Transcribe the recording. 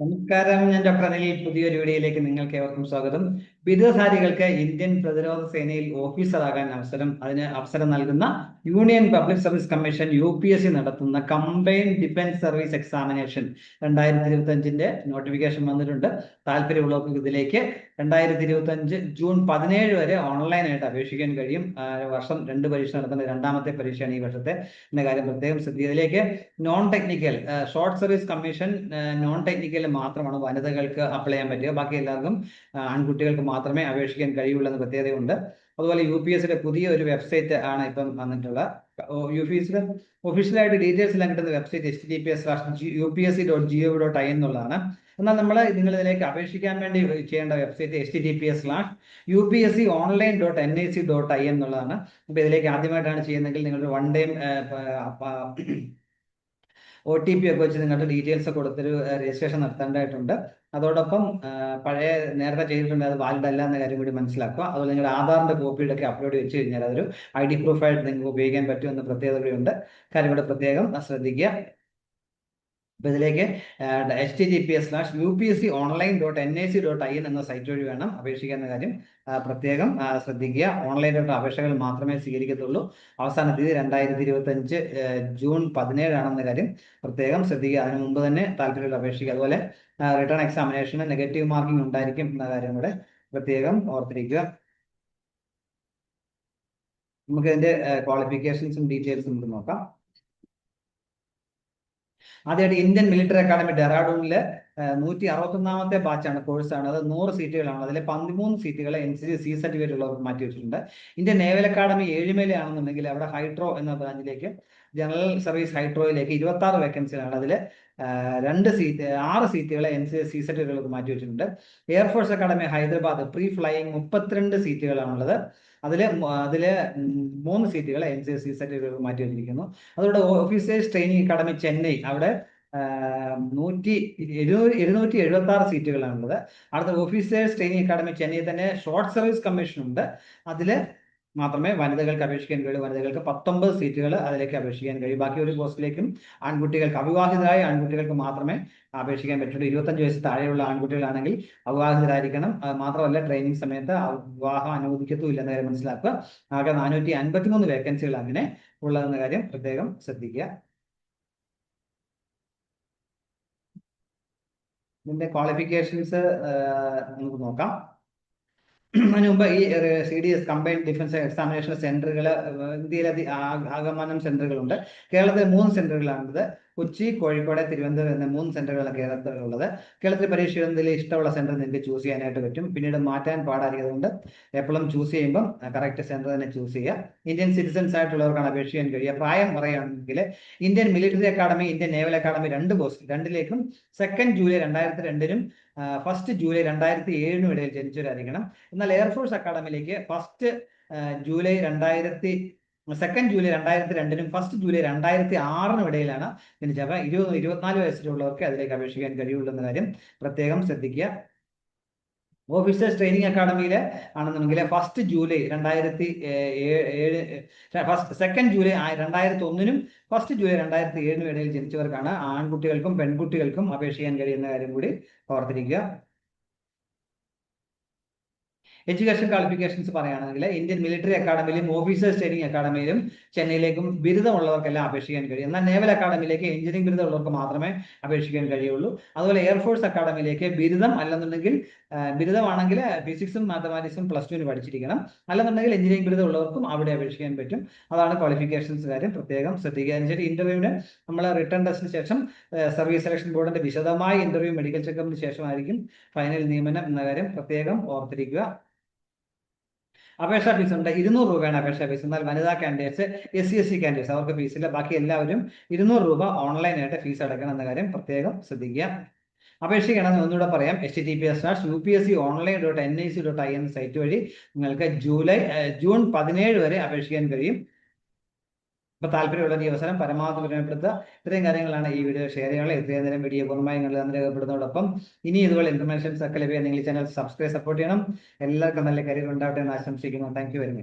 നമസ്കാരം ഞാൻ ഡോക്ടർ അനിൽ പുതിയൊരു വീഡിയോയിലേക്ക് നിങ്ങൾക്ക് ഏവർക്കും സ്വാഗതം. ബിരുദധാരികൾക്ക് ഇന്ത്യൻ പ്രതിരോധ സേനയിൽ ഓഫീസറാകാൻ അവസരം അതിന് അവസരം നൽകുന്ന union public service commission U P S C നടത്തുന്ന കമ്പൈൻഡ് ഡിഫൻസ് സർവീസ് എക്സാമിനേഷൻ രണ്ടായിരത്തി ഇരുപത്തി അഞ്ചിന്റെ നോട്ടിഫിക്കേഷൻ വന്നിട്ടുണ്ട്. താല്പര്യമുള്ളവർക്ക് ഇതിലേക്ക് രണ്ടായിരത്തി ഇരുപത്തി അഞ്ച് ജൂൺ പതിനേഴ് വരെ ഓൺലൈനായിട്ട് അപേക്ഷിക്കാൻ കഴിയും. വർഷം രണ്ട് പരീക്ഷ നടത്തുന്ന രണ്ടാമത്തെ പരീക്ഷയാണ് ഈ വർഷത്തെ. എന്ന കാര്യം പ്രത്യേകം ശ്രദ്ധിക്കുക ഇതിലേക്ക് non technical short service commission non technical മാത്രമാണ് വനിതകൾക്ക് അപ്ലൈ ചെയ്യാൻ പറ്റുക. ബാക്കി എല്ലാവർക്കും ആൺകുട്ടികൾക്ക് ആൺകുട്ടികൾക്ക് മാത്രമേ അപേക്ഷിക്കാൻ കഴിയുള്ളൂ എന്ന പ്രത്യേകതയുണ്ട്. അതുപോലെ യു പി എസിന്റെ പുതിയ ഒരു വെബ്സൈറ്റ് ആണ് ഇപ്പം വന്നിട്ടുള്ള. യു പി എസിന്റെ ഒഫീഷ്യലായിട്ട് ഡീറ്റെയിൽസ് എല്ലാം കിട്ടുന്ന website H T P S U P S C dot G O V dot I എന്നുള്ളതാണ്. എന്നാൽ നമ്മൾ നിങ്ങൾ ഇതിലേക്ക് അപേക്ഷിക്കാൻ വേണ്ടി ചെയ്യേണ്ട website H T P S slash U P S C online dot N I C dot I എന്നുള്ളതാണ്. അപ്പോൾ ഇതിലേക്ക് ആദ്യമായിട്ടാണ് ചെയ്യുന്നതെങ്കിൽ നിങ്ങൾ one time O T P ഒക്കെ വെച്ച് നിങ്ങളുടെ ഡീറ്റെയിൽസ് കൊടുത്തൊരു രജിസ്ട്രേഷൻ നടത്തേണ്ടതായിട്ടുണ്ട്. അതോടൊപ്പം പഴയ നേരത്തെ ചെയ്തിട്ടുണ്ട് അത് വാലിഡ് അല്ല എന്ന കാര്യം കൂടി മനസ്സിലാക്കുക. അതുപോലെ നിങ്ങളുടെ ആധാറിന്റെ കോപ്പിയുടെ ഒക്കെ അപ്ലോഡ് വെച്ച് കഴിഞ്ഞാൽ അതൊരു ഐ ഡി പ്രൂഫായിട്ട് നിങ്ങൾക്ക് ഉപയോഗിക്കാൻ പറ്റുമെന്ന പ്രത്യേകതകളുണ്ട് കാര്യം കൂടെ പ്രത്യേകം ശ്രദ്ധിക്കുക. അപ്പൊ ഇതിലേക്ക് H T G P S slash U P S C online dot N I C dot I N എന്ന സൈറ്റ് വഴി വേണം അപേക്ഷിക്കുന്ന കാര്യം. പ്രത്യേകം ശ്രദ്ധിക്കുക. ഓൺലൈനായിട്ട് അപേക്ഷകൾ മാത്രമേ സ്വീകരിക്കത്തുള്ളൂ. അവസാന തീയതി രണ്ടായിരത്തി ഇരുപത്തി അഞ്ച് ജൂൺ പതിനേഴാണെന്ന കാര്യം പ്രത്യേകം ശ്രദ്ധിക്കുക. അതിനു മുമ്പ് തന്നെ താല്പര്യമുള്ള അപേക്ഷിക്കുക. അതുപോലെ റിട്ടേൺ എക്സാമിനേഷന് നെഗറ്റീവ് മാർക്കിംഗ് ഉണ്ടായിരിക്കും എന്ന കാര്യം കൂടെ പ്രത്യേകം ഓർത്തിരിക്കുക. നമുക്ക് ഇതിന്റെ ക്വാളിഫിക്കേഷൻസും ഡീറ്റെയിൽസും നമുക്ക് നോക്കാം. ആദ്യമായിട്ട് ഇന്ത്യൻ മിലിറ്ററി അക്കാദമി ഡെറാഡൂണിൽ നൂറ്റി അറുപത്തൊന്നാമത്തെ ബാച്ചാണ് കോഴ്സാണ്. അത് നൂറ് സീറ്റുകളാണ്. അതിൽ പതിമൂന്ന് സീറ്റുകൾ എൻ സി സി സർട്ടിഫിക്കറ്റ് ഉള്ളവർക്ക് മാറ്റി വെച്ചിട്ടുണ്ട്. ഇന്ത്യൻ നേവൽ അക്കാദമി ഏഴുമേലയാണെന്നുണ്ടെങ്കിൽ അവിടെ ഹൈഡ്രോ എന്ന ബ്രാഞ്ചിലേക്ക് ജനറൽ സർവീസ് ഹൈഡ്രോയിലേക്ക് ഇരുപത്തി ആറ് വേക്കൻസികളാണ് അതിൽ രണ്ട് സീറ്റ് ആറ് സീറ്റുകളെ എൻ സി സി സെറ്റുകൾക്ക് മാറ്റി വെച്ചിട്ടുണ്ട്. Air force academy Hyderabad pre flying മുപ്പത്തിരണ്ട് സീറ്റുകളാണുള്ളത്. അതിൽ അതിൽ മൂന്ന് സീറ്റുകളെ എൻ സി സി സെറ്റുകൾക്ക് മാറ്റി വെച്ചിരിക്കുന്നു. അതുകൊണ്ട് ഓഫീസേഴ്സ് ട്രെയിനിങ് അക്കാഡമി ചെന്നൈ അവിടെ നൂറ്റി എഴുന്നൂറ്റി എഴുന്നൂറ്റി എഴുപത്തി ആറ് സീറ്റുകളാണുള്ളത്. അടുത്ത ഓഫീസേഴ്സ് ട്രെയിനിങ് അക്കാഡമി ചെന്നൈ തന്നെ ഷോർട്ട് സർവീസ് കമ്മീഷൻ ഉണ്ട് അതിൽ മാത്രമേ വനിതകൾക്ക് അപേക്ഷിക്കാൻ കഴിയൂ. വനിതകൾക്ക് പത്തൊമ്പത് സീറ്റുകൾ അതിലേക്ക് അപേക്ഷിക്കാൻ കഴിയും. ബാക്കി ഒരു പോസ്റ്റിലേക്കും ആൺകുട്ടികൾക്ക് അവിവാഹിതരായ ആൺകുട്ടികൾക്ക് മാത്രമേ അപേക്ഷിക്കാൻ പറ്റുള്ളൂ. ഇരുപത്തഞ്ച് വയസ്സ് താഴെയുള്ള ആൺകുട്ടികളാണെങ്കിൽ അവിവാഹിതരായിരിക്കണം. അത് മാത്രമല്ല ട്രെയിനിങ് സമയത്ത് വിവാഹം അനുവദിക്കത്തുമില്ല എന്ന കാര്യം മനസ്സിലാക്കുക. ആകെ നാനൂറ്റി അൻപത്തിമൂന്ന് വേക്കൻസികൾ അങ്ങനെ ഉള്ളതെന്ന കാര്യം പ്രത്യേകം ശ്രദ്ധിക്കുക. ഇതിന്റെ ക്വാളിഫിക്കേഷൻസ് നമുക്ക് നോക്കാം. അതിന് മുമ്പ് ഈ C D S combined defence examination സെന്ററുകൾ ഇന്ത്യയിലെ ആകമാനം സെന്ററുകളുണ്ട് കേരളത്തിൽ മൂന്ന് സെന്ററുകളാണുള്ളത് കൊച്ചി കോഴിക്കോട് തിരുവനന്തപുരം എന്ന മൂന്ന് സെന്ററുകളാണ് കേരളത്തിലുള്ളത്. കേരളത്തിൽ പരീക്ഷ എഴുതുന്നതിൽ ഇഷ്ടമുള്ള സെന്റർ നിങ്ങൾക്ക് ചൂസ് ചെയ്യാനായിട്ട് പറ്റും. പിന്നീട് മാറ്റാൻ പാടായിരിക്കുന്നതുകൊണ്ട് എപ്പോഴും ചൂസ് ചെയ്യുമ്പം കറക്റ്റ് സെന്റർ തന്നെ ചൂസ് ചെയ്യുക. ഇന്ത്യൻ സിറ്റിസൻസ് ആയിട്ടുള്ളവർക്കാണ് അപേക്ഷ ചെയ്യാൻ കഴിയുക. പ്രായം പറയുകയാണെങ്കിൽ Indian military academy Indian naval academy രണ്ട് പോസ്റ്റ് രണ്ടിലേക്കും സെക്കൻഡ് ജൂലൈ രണ്ടായിരത്തി രണ്ടിനും ഫസ്റ്റ് ജൂലൈ രണ്ടായിരത്തി ഏഴിനും ഇടയിൽ ജനിച്ചവരായിരിക്കണം. എന്നാൽ എയർഫോഴ്സ് അക്കാഡമിയിലേക്ക് ഫസ്റ്റ് ജൂലൈ രണ്ടായിരത്തി സെക്കൻഡ് ജൂലൈ രണ്ടായിരത്തി രണ്ടിനും ഫസ്റ്റ് ജൂലൈ രണ്ടായിരത്തി ആറിനും ഇടയിലാണ് ജനിച്ചത് അപ്പൊ ഇരുപത് ഇരുപത്തിനാല് വയസ്സിലുള്ളവർക്ക് അതിലേക്ക് അപേക്ഷിക്കാൻ കഴിയുള്ളൂ എന്ന കാര്യം പ്രത്യേകം ശ്രദ്ധിക്കുക. ഓഫീസേഴ്സ് ട്രെയിനിങ് അക്കാഡമിയിൽ ആണെന്നുണ്ടെങ്കിൽ ഫസ്റ്റ് ജൂലൈ രണ്ടായിരത്തി ഏഴ് ഫസ്റ്റ് സെക്കൻഡ് ജൂലൈ രണ്ടായിരത്തി ഒന്നിനും ഫസ്റ്റ് ജൂലൈ രണ്ടായിരത്തി ഏഴിനും ഇടയിൽ ജനിച്ചവർക്കാണ് ആൺകുട്ടികൾക്കും പെൺകുട്ടികൾക്കും അപേക്ഷിക്കാൻ കഴിയുന്ന കാര്യം കൂടി ഓർത്തിരിക്കുക. എഡ്യൂക്കേഷൻ ക്വാളിഫിക്കേഷൻസ് പറയുകയാണെങ്കിൽ ഇന്ത്യൻ മിലിറ്ററി അക്കാഡമിയിലും ഓഫീസേഴ്സ് ട്രെയിനിങ് അക്കാഡമിയിലും ചെന്നൈയിലേക്കും ബിരുദമുള്ളവർക്കെല്ലാം അപേക്ഷിക്കാൻ കഴിയും. എന്നാൽ നേവൽ അക്കാഡമിയിലേക്ക് എഞ്ചിനീയറിംഗ് ബിരുദമുള്ളവർക്ക് മാത്രമേ അപേക്ഷിക്കാൻ കഴിയുള്ളൂ. അതുപോലെ എയർഫോഴ്സ് അക്കാഡമിയിലേക്ക് ബിരുദം അല്ലെന്നുണ്ടെങ്കിൽ ബിരുദമാണെങ്കിൽ ഫിസിക്സും മാത്തമാറ്റിക്സും പ്ലസ് ടുവിന് പഠിച്ചിരിക്കണം. അല്ലെന്നുണ്ടെങ്കിൽ എഞ്ചിനീയറിംഗ് ബിരുദം ഉള്ളവർക്കും അവിടെ അപേക്ഷിക്കാൻ പറ്റും. അതാണ് ക്വാളിഫിക്കേഷൻസ് കാര്യം. പ്രത്യേകം ശ്രദ്ധിക്കുക. അതിനുശേഷം ഇന്റർവ്യൂവിന് നമ്മൾ റിട്ടേൺ ടെസ്റ്റിന് ശേഷം സർവീസ് സെലക്ഷൻ ബോർഡിന്റെ വിശദമായ ഇന്റർവ്യൂ മെഡിക്കൽ ചെക്കപ്പിന് ശേഷമായിരിക്കും ഫൈനൽ നിയമനം എന്ന കാര്യം പ്രത്യേകം ഓർത്തിരിക്കുക. അപേക്ഷാ ഫീസ് ഉണ്ട്. ഇരുന്നൂറ് രൂപയാണ് അപേക്ഷാ ഫീസ് എന്നാൽ വനിതാ candidates S C S C candidates അവർക്ക് ഫീസില്ല ബാക്കി എല്ലാവരും ഇരുന്നൂറ് രൂപ ഓൺലൈനായിട്ട് ഫീസ് അടയ്ക്കണം എന്ന കാര്യം പ്രത്യേകം ശ്രദ്ധിക്കുക. അപേക്ഷിക്കണമെന്ന് ഒന്നുകൂടെ പറയാം. H T P S dash U P S C online dot N I C dot I എന്ന സൈറ്റ് വഴി നിങ്ങൾക്ക് ജൂലൈ ജൂൺ പതിനേഴ് വരെ അപേക്ഷിക്കാൻ കഴിയും. അപ്പൊ താല്പര്യമുള്ള അവസരം പരമാവധി പ്രയോജനപ്പെടുത്തുക ഇത്രയും കാര്യങ്ങളാണ് ഈ വീഡിയോ ഷെയർ ചെയ്യാനുള്ള ഇത്രയും നേരം വീഡിയോ പൂർണമായി നിങ്ങൾ തന്നെ രേഖപ്പെടുന്നതോടൊപ്പം ഇനി ഇതുപോലെ ഇൻഫർമേഷൻസ് ഒക്കെ ലഭിക്കാൻ നിങ്ങൾ ഈ ചാനൽ സബ്സ്ക്രൈബ് സപ്പോർട്ട് ചെയ്യണം. എല്ലാവർക്കും നല്ല കരിയർ ഉണ്ടാവട്ടെ എന്ന് ആശംസിക്കുന്നു. Thank very much